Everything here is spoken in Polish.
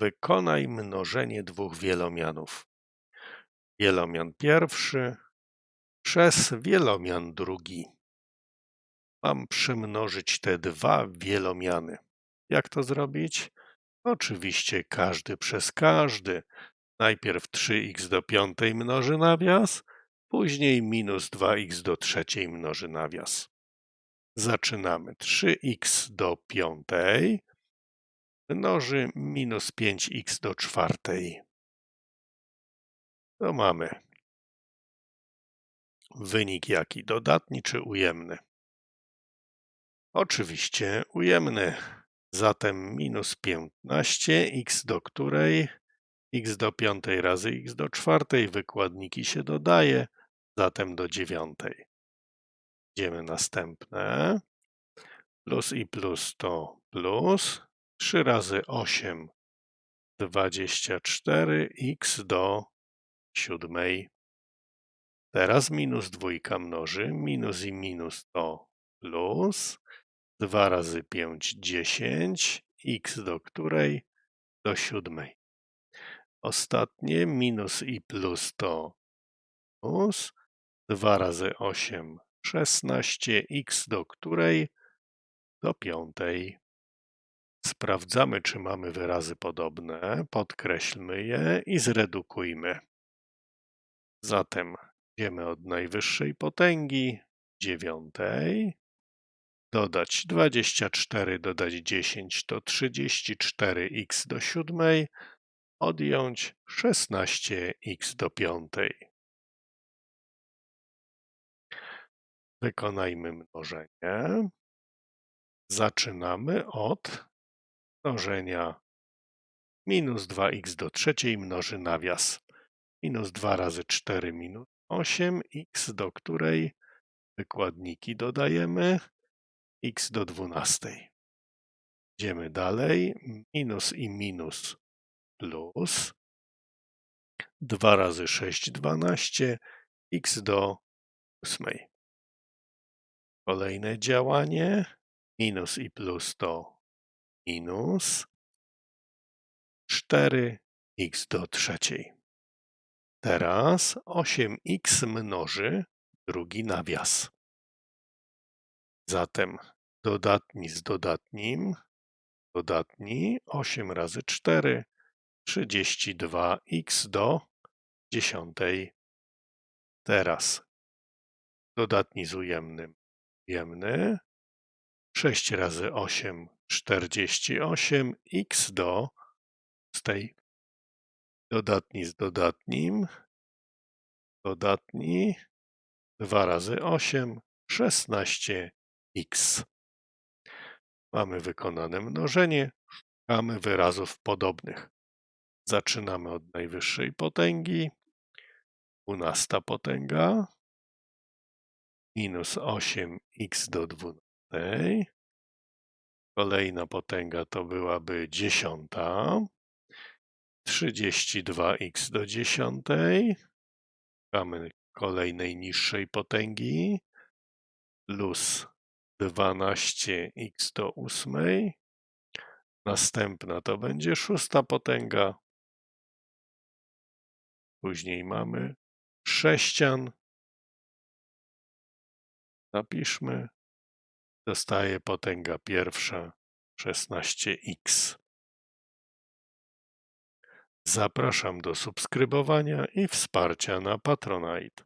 Wykonaj mnożenie dwóch wielomianów. Wielomian pierwszy przez wielomian drugi. Mam przemnożyć te dwa wielomiany. Jak to zrobić? Oczywiście każdy przez każdy. Najpierw 3x do piątej mnoży nawias, później minus 2x do trzeciej mnoży nawias. Zaczynamy. 3x do piątej mnoży minus 5x do czwartej. To mamy wynik jaki? Dodatni czy ujemny? Oczywiście ujemny. Zatem minus 15 x do której x do piątej razy x do czwartej wykładniki się dodaje, zatem do dziewiątej. Idziemy następne. Plus i plus to plus. 3 razy 8 24 x do siódmej. Teraz minus dwójka mnoży, minus i minus to plus. 2 razy 5 10 x do której? Do siódmej. Ostatnie minus i plus to plus. 2 razy 8 16 x do której? Do piątej. Sprawdzamy, czy mamy wyrazy podobne, podkreślmy je i zredukujmy. Zatem idziemy od najwyższej potęgi, dziewiątej, dodać 24, dodać 10 to 34x do siódmej, odjąć 16x do piątej. Wykonajmy mnożenie. Zaczynamy od mnożenia minus 2x do trzeciej mnoży nawias. Minus 2 razy 4 minus 8, x do której wykładniki dodajemy x do 12. Idziemy dalej. Minus i minus plus. 2 razy 6, 12, x do 8. Kolejne działanie. Minus i plus to minus 4x do trzeciej. Teraz 8x mnoży drugi nawias. Zatem dodatni z dodatnim, dodatni 8 razy 4, 32x do dziesiątej. Teraz dodatni z ujemnym, ujemny, 6 razy 8, 48 x do z tej dodatni z dodatnim, dodatni 2 razy 8, 16x. Mamy wykonane mnożenie, szukamy wyrazów podobnych. Zaczynamy od najwyższej potęgi, 12 potęga, minus 8x do 12, Kolejna potęga to byłaby dziesiąta. 32x do dziesiątej. Szukamy kolejnej niższej potęgi. Plus 12x do ósmej. Następna to będzie szósta potęga. Później mamy sześcian. Napiszmy dostaje potęga pierwsza 16x. Zapraszam do subskrybowania i wsparcia na Patronite.